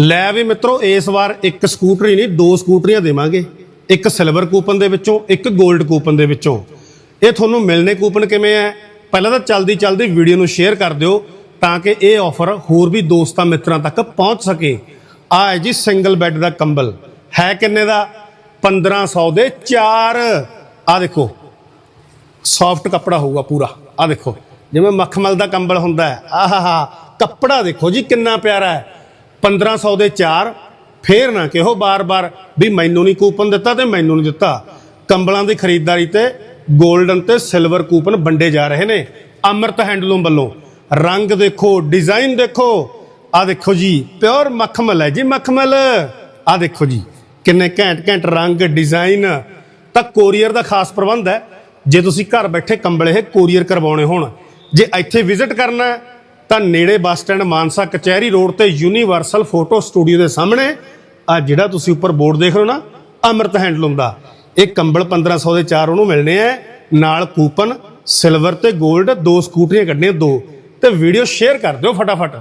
ਲੈ ਵੀ ਮਿੱਤਰੋ, ਇਸ ਵਾਰ ਇੱਕ ਸਕੂਟਰੀ ਨਹੀਂ, ਦੋ ਸਕੂਟਰੀਆਂ ਦੇਵਾਂਗੇ। ਇੱਕ ਸਿਲਵਰ ਕੂਪਨ ਦੇ ਵਿੱਚੋਂ, ਇੱਕ 골ਡ ਕੂਪਨ ਦੇ ਵਿੱਚੋਂ। ਇਹ ਤੁਹਾਨੂੰ ਮਿਲਨੇ ਕੂਪਨ ਕਿਵੇਂ ਹੈ? ਪਹਿਲਾਂ ਤਾਂ ਚਲਦੀ ਚਲਦੀ ਵੀਡੀਓ ਨੂੰ ਸ਼ੇਅਰ ਕਰ ਦਿਓ, ਤਾਂ ਕਿ ਇਹ ਆਫਰ ਹੋਰ ਵੀ ਦੋਸਤਾਂ ਮਿੱਤਰਾਂ ਤੱਕ ਪਹੁੰਚ ਸਕੇ। ਆ ਹੈ ਜੀ ਸਿੰਗਲ ਬੈੱਡ ਦਾ ਕੰਬਲ। ਹੈ ਕਿੰਨੇ ਦਾ? 1500 ਦੇ 4 ਆ ਦੇਖੋ ਸੌਫਟ ਕੱਪੜਾ ਹੋਊਗਾ ਪੂਰਾ। ਆ ਦੇਖੋ, ਜਿਵੇਂ ਮਖਮਲ ਦਾ ਕੰਬਲ ਹੁੰਦਾ ਹੈ। ਆਹਾਹਾ, ਕੱਪੜਾ ਦੇਖੋ ਜੀ ਕਿੰਨਾ ਪਿਆਰਾ ਹੈ। 1500 ਦੇ 4 ਫੇਰ ਨਾ ਕਿਹੋ ਬਾਰ-ਬਾਰ ਵੀ ਮੈਨੂੰ ਨਹੀਂ ਕੂਪਨ ਦਿੱਤਾ ਤੇ ਮੈਨੂੰ ਨਹੀਂ ਦਿੱਤਾ। ਕੰਬਲਾਂ ਦੀ ਖਰੀਦਦਾਰੀ ਤੇ 골ਡਨ ਤੇ ਸਿਲਵਰ ਕੂਪਨ ਵੰਡੇ ਜਾ ਰਹੇ ਨੇ। ਅਮਰਤ ਹੈਂਡਲੂਮ ਵੱਲੋਂ। ਰੰਗ ਦੇਖੋ ਡਿਜ਼ਾਈਨ ਦੇਖੋ। ਆ ਦੇਖੋ ਜੀ ਪਿਓਰ ਮਖਮਲ ਹੈ ਜੀ ਮਖਮਲ। ਆ ਦੇਖੋ ਜੀ, ਕਿੰਨੇ ਘੈਂਟ ਘੈਂਟ ਰੰਗ ਡਿਜ਼ਾਈਨ ਤਾਂ ਕੋਰੀਅਰ ਦਾ ਖਾਸ ਪ੍ਰਬੰਧ ਹੈ, ਜੇ ਤੁਸੀਂ ਘਰ ਬੈਠੇ ਕੰਬਲ ਇਹ ਕੋਰੀਅਰ ਕਰਵਾਉਣੇ ਹੋਣ, ਜੇ ਇੱਥੇ ਵਿਜ਼ਿਟ ਕਰਨਾ ਤਾਂ ਨੇੜੇ ਬੱਸ ਸਟੈਂਡ ਮਾਨਸਾ ਕਚਹਿਰੀ ਰੋਡ ਤੇ ਯੂਨੀਵਰਸਲ ਫੋਟੋ ਸਟੂਡੀਓ ਦੇ ਸਾਹਮਣੇ, ਆ ਜਿਹੜਾ ਤੁਸੀਂ ਉੱਪਰ ਬੋਰਡ ਦੇਖ ਰਹੇ ਹੋ ਨਾ, ਅਮਰਤ ਹੈਂਡਲੂਮ ਦਾ। ਇਹ ਕੰਬਲ 1500 ਦੇ ਚਾਰ ਉਹਨੂੰ ਮਿਲਣੇ ਆ, ਨਾਲ ਕੂਪਨ, ਸਿਲਵਰ ਤੇ 골ਡ ਦੋ ਸਕੂਟਰੀਆਂ ਕੱਢਣੀਆਂ, ਦੋ। ਤੇ ਵੀਡੀਓ ਸ਼ੇਅਰ ਕਰ ਦਿਓ ਫਟਾਫਟ।